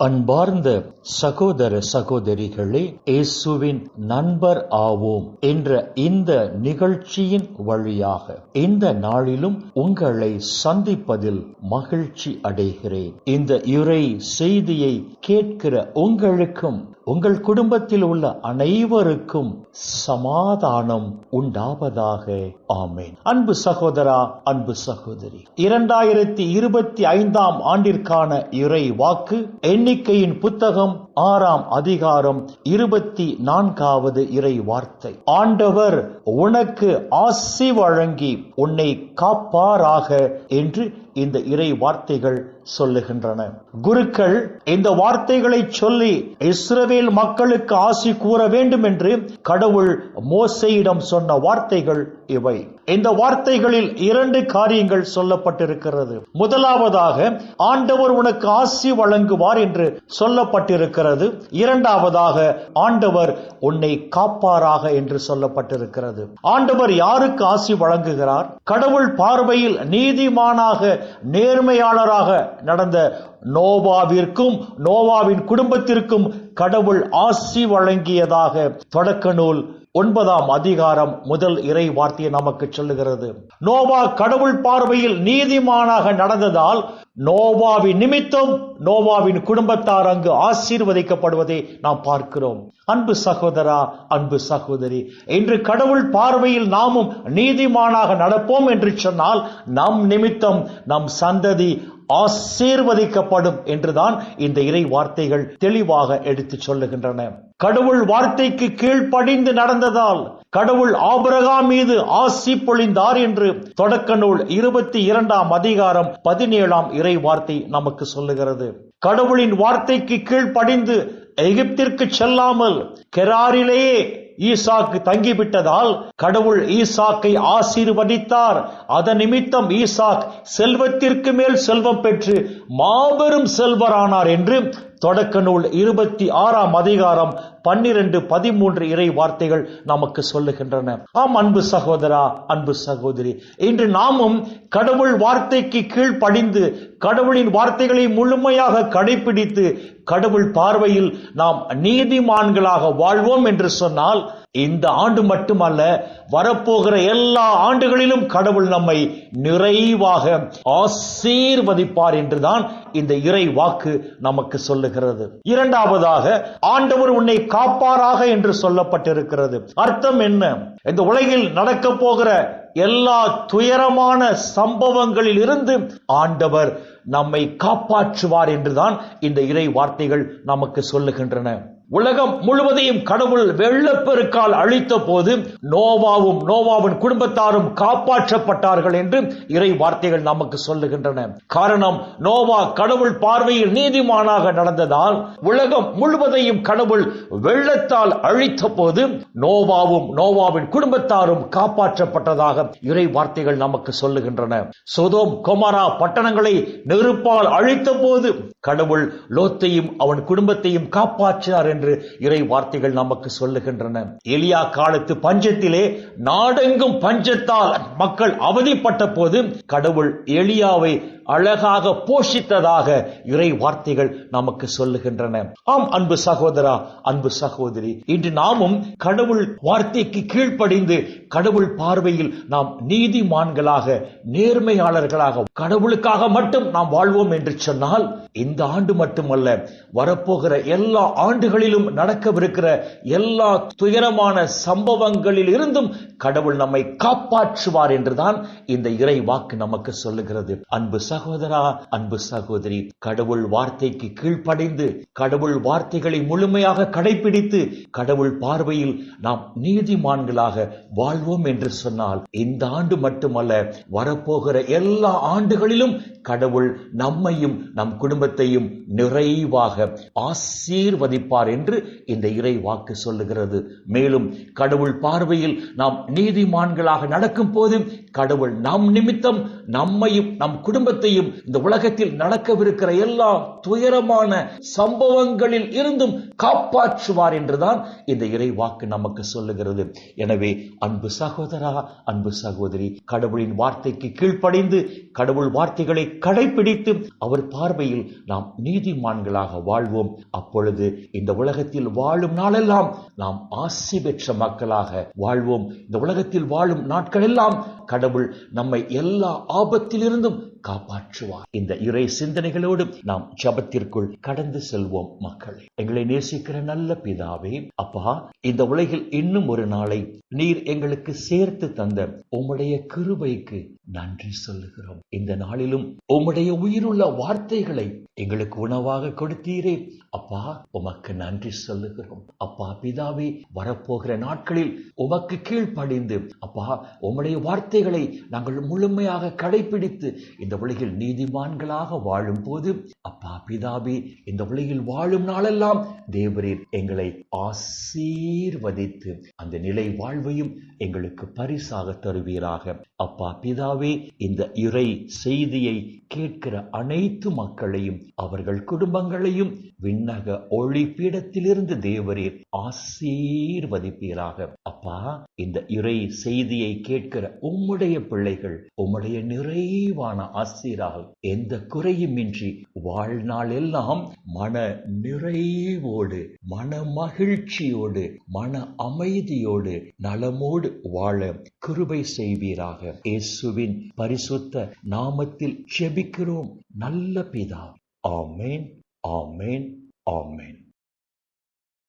அன்பார்ந்த சகோதர சகோதரிகளே இயேசுவின் நண்பர் ஆவோம் என்ற இந்த நிகழ்ச்சியின் வழியாக இந்த நாளிலும் உங்களை சந்திப்பதில் மகிழ்ச்சி அடைகிறேன். இந்த இறை செய்தியை கேட்கிற உங்களுக்கும் உங்கள் குடும்பத்தில் உள்ள அனைவருக்கும் சமாதானம் உண்டாவதாக. ஆமேன். அன்பு சகோதரா அன்பு சகோதரி இரண்டாயிரத்தி இருபத்தி ஐந்தாம் ஆண்டிற்கான இறை வாக்கு எண்ணிக்கையின் புத்தகம் ஆறாம் அதிகாரம் இருபத்தி நான்காவது இறை வார்த்தை ஆண்டவர் உனக்கு ஆசி வழங்கி உன்னை காப்பாராக என்று இந்த இறை வார்த்தைகள் சொல்லுகின்றன. குருக்கள் இந்த வார்த்தைகளை சொல்லி இஸ்ரவேல் மக்களுக்கு ஆசி கூற வேண்டும் என்று கடவுள் மோசையிடம் சொன்ன வார்த்தைகள் இவை. இந்த வார்த்தைகளில் இரண்டு காரியங்கள் சொல்லப்பட்டிருக்கிறது. முதலாவதாக ஆண்டவர் உனக்கு ஆசி வழங்குவார் என்று சொல்லப்பட்டிருக்கிறது. இரண்டாவதாக ஆண்டவர் உன்னை காப்பாராக என்று சொல்லப்பட்டிருக்கிறது. ஆண்டவர் யாருக்கு ஆசி வழங்குகிறார்? கடவுள் பார்வையில் நீதிமானாக நேர்மையாளராக நடந்த நோவாவிற்கும் நோவாவின் குடும்பத்திற்கும் கடவுள் ஆசி வழங்கியதாக தொடக்க நூல் ஒன்பதாம் அதிகாரம் முதல் இறை வார்த்தையை நமக்கு சொல்லுகிறது. நோவா கடவுள் பார்வையில் நீதிமானாக நடந்ததால் நோவாவின் நிமித்தம் நோவாவின் குடும்பத்தார் அங்கு ஆசீர்வதிக்கப்படுவதை நாம் பார்க்கிறோம். அன்பு சகோதரா அன்பு சகோதரி இன்று கடவுள் பார்வையில் நாமும் நீதிமானாக நடப்போம் என்று சொன்னால் நம் நிமித்தம் நம் சந்ததி ஆசீர்வதிக்கப்படும் என்றுதான் இந்த இறை வார்த்தைகள் தெளிவாக எடுத்து சொல்லுகின்றன. கடவுள் வார்த்தைக்கு கீழ்ப்படிந்து நடந்ததால் கடவுள் ஆபரகா மீது ஆசி பொழிந்தார் என்று தொடக்க நூல் இருபத்தி இரண்டாம் அதிகாரம் பதினேழாம் இறை வார்த்தை நமக்கு சொல்லுகிறது. கடவுளின் வார்த்தைக்கு கீழ்ப்படிந்து எகிப்திற்கு செல்லாமல் கெராரிலேயே ஈசாக்கு தங்கிவிட்டதால் கடவுள் ஈசாக்கை ஆசீர்வதித்தார். அதன் நிமித்தம் ஈசாக் செல்வத்திற்கு மேல் செல்வம் பெற்று மாபெரும் செல்வரானார் என்று தொடக்க நூல் இருபத்தி ஆறாம் அதிகாரம் பன்னிரண்டு பதிமூன்று இறை வார்த்தைகள் நமக்கு சொல்லுகின்றன. ஆம் அன்பு சகோதரா அன்பு சகோதரி இன்று நாமும் கடவுள் வார்த்தைக்கு கீழ்ப்படிந்து கடவுளின் வார்த்தைகளை முழுமையாக கடைபிடித்து கடவுள் பார்வையில் நாம் நீதிமான்களாக வாழ்வோம் என்று சொன்னால் இந்த ஆண்டு மட்டுமல்ல வரப்போகிற எல்லா ஆண்டுகளிலும் கடவுள் நம்மை நிறைவாக ஆசீர்வதிப்பார் என்றுதான் இந்த இறை வாக்கு நமக்கு சொல்லுகிறது. இரண்டாவதாக ஆண்டவர் உன்னை காப்பாராக என்று சொல்லப்பட்டிருக்கிறது. அர்த்தம் என்ன? இந்த உலகில் நடக்க போகிற எல்லா துயரமான சம்பவங்களில் இருந்து ஆண்டவர் நம்மை காப்பாற்றுவார் என்றுதான் இந்த இறை வார்த்தைகள் நமக்கு சொல்லுகின்றன. உலகம் முழுவதையும் கடவுள் வெள்ளப்பெருக்கால் அழித்த போது நோவாவும் நோவாவின் குடும்பத்தாரும் காப்பாற்றப்பட்டார்கள் என்று இறை வார்த்தைகள் நமக்கு சொல்லுகின்றன. காரணம் நோவா கடவுள் பார்வையில் நீதிமானாக நடந்ததால் உலகம் முழுவதையும் கடவுள் வெள்ளத்தால் அழித்த போது நோவாவும் நோவாவின் குடும்பத்தாரும் காப்பாற்றப்பட்டதாக இறை வார்த்தைகள் நமக்கு சொல்லுகின்றன. சோதோம் கொமாரா பட்டணங்களை நெருப்பால் அழித்த போது கடவுள் லோத்தையும் அவன் குடும்பத்தையும் காப்பாற்றினார் என்று இறை வார்த்தைகள் நமக்கு சொல்லுகின்றன. எலியா காலத்து பஞ்சத்திலே நாடெங்கும் பஞ்சத்தால் மக்கள் அவதிப்பட்ட போது கடவுள் எளியாவை அழகாக போஷித்ததாக இறை வார்த்தைகள் நமக்கு சொல்லுகின்றன. ஆம் அன்பு சகோதரா அன்பு சகோதரி இன்று நாமும் கடவுள் வார்த்தைக்கு கீழ்ப்படிந்து கடவுள் பார்வையில் நாம் நீதிமான்களாக நேர்மையாளர்களாக கடவுளுக்காக மட்டும் நாம் வாழ்வோம் என்று சொன்னால் இந்த ஆண்டு மட்டுமல்ல வரப்போகிற எல்லா ஆண்டுகளிலும் நடக்கவிருக்கிற எல்லா துயரமான சம்பவங்களில் இருந்தும் கடவுள் நம்மை காப்பாற்றுவார் என்றுதான் இந்த இறை வாக்கு நமக்கு சொல்லுகிறது. அன்பு சகோதரா அன்பு சகோதரி கடவுள் வார்த்தைக்கு கீழ்ப்படைந்து கடவுள் வார்த்தைகளை முழுமையாக கடைபிடித்து கடவுள் பார்வையில் நாம் நீதிமான்களாக வாழ்வோம் என்று சொன்னால் இந்த ஆண்டு மட்டுமல்ல வரப்போகிற எல்லா ஆண்டுகளிலும் கடவுள் நம்மையும் நம் குடும்பத்தையும் நிறைவாக ஆசீர்வதிப்பார் என்று இந்த இறை வாக்கு சொல்லுகிறது. மேலும் கடவுள் பார்வையில் நாம் நீதிமான்களாக நடக்கும் போது கடவுள் நம் நிமித்தம் நம்மையும் நம் குடும்பத்தையும் இந்த உலகத்தில் நடக்கவிருக்கிற எல்லா துயரமான சம்பவங்களில் இருந்தும் காப்பாற்றுவார் என்றுதான் இந்த இறை வாக்கு நமக்கு சொல்லுகிறது. எனவே அன்பு சகோதரா அன்பு சகோதரி கடவுளின் வார்த்தைக்கு கீழ்ப்படைந்து கடவுள் வார்த்தைகளை கடைபிடித்து அவர் பார்வையில் நாம் நீதிமான்களாக வாழ்வோம். அப்பொழுது இந்த உலகத்தில் வாழும் நாளெல்லாம் நாம் ஆசி பெற்ற மக்களாக வாழ்வோம். இந்த உலகத்தில் வாழும் நாட்களெல்லாம் கடவுள் நம்மை எல்லா ஆபத்திலிருந்தும் காப்பாற்றுவார். இந்த இறை சிந்தனைகளோடு நாம் ஜபத்திற்குள் கடந்து செல்வோம் மக்களை. எங்களை நேசிக்கிற நல்ல பிதாவே அப்பா இந்த உலகில் இன்னும் ஒரு நாளை நீர் எங்களுக்கு சேர்த்து தந்த உம்முடைய கிருபைக்கு நன்றி சொல்லுகிறோம். இந்த நாளிலும் உம்முடைய உயிருள்ள வார்த்தைகளை எங்களுக்கு உணவாக கொடுத்தீரே. அப்பா உமக்கு நன்றி சொல்லுகிறோம். அப்பா பிதாவே வரப்போகிற நாட்களில் உமக்கு கீழ்ப்படிந்து அப்பா உம்முடைய வார்த்தைகளை நாங்கள் முழுமையாக கடைபிடித்து இந்த உலகில் நீதிமான்களாக வாழும் போது அப்பா பிதாவே இந்த உலகில் வாழும் நாளெல்லாம் தேவரீர் எங்களை ஆசீர்வதித்து அந்த நிலை வாழ்வையும் எங்களுக்கு பரிசாக தருவீராக. அப்பா பிதாவே இந்த இறை செய்தியை கேட்கிற அனைத்து மக்களையும் அவர்கள் குடும்பங்களையும் விண்ணக ஒளி பீடத்திலிருந்து தேவரீர் ஆசீர்வதிப்பீராக. அப்பா இந்த இறை செய்தியை கேட்கிற உம்முடைய பிள்ளைகள் உம்முடைய நிறைவான ஆசீராக எந்த குறையுமின்றி வாழ்நாள் எல்லாம் மன நிறைவோடு மன மகிழ்ச்சியோடு மன அமைதியோடு நலமோடு வாழ கிருபை செய்வீராக. இயேசுவின் பரிசுத்த நாமத்தில் செபிக்கிறோம் நல்ல பிதா. ஆமேன் ஆமேன் ஆமேன்.